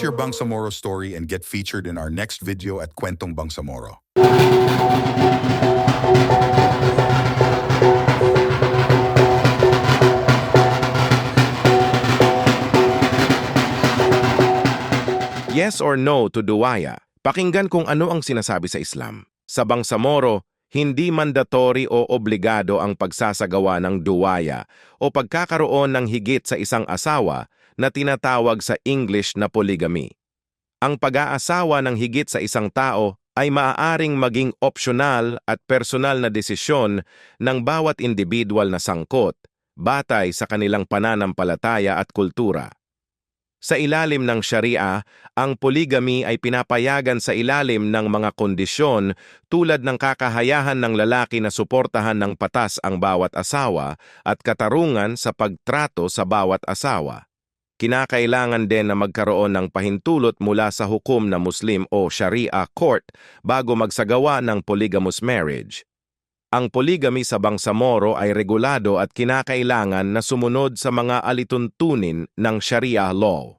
your Bangsamoro story and get featured in our next video at Kwentong Bangsamoro. Yes or no to duwaya? Pakinggan kung ano ang sinasabi sa Islam. Sa Bangsamoro, hindi mandatory o obligado ang pagsasagawa ng duwaya o pagkakaroon ng higit sa isang asawa na tinatawag sa English na polygamy. Ang pag-aasawa ng higit sa isang tao ay maaaring maging optional at personal na desisyon ng bawat individual na sangkot batay sa kanilang pananampalataya at kultura. Sa ilalim ng Sharia, ang polygamy ay pinapayagan sa ilalim ng mga kondisyon tulad ng kakahayahan ng lalaki na suportahan ng patas ang bawat asawa at katarungan sa pagtrato sa bawat asawa. Kinakailangan din na magkaroon ng pahintulot mula sa hukom na Muslim o Sharia court bago magsagawa ng polygamous marriage. Ang polygamy sa Bangsamoro ay regulado at kinakailangan na sumunod sa mga alituntunin ng Sharia law.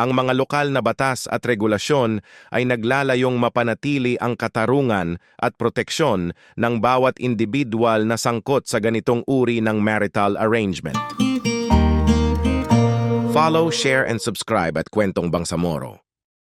Ang mga lokal na batas at regulasyon ay naglalayong mapanatili ang katarungan at proteksyon ng bawat individual na sangkot sa ganitong uri ng marital arrangement. Follow, share, and subscribe at Kwentong Bangsamoro.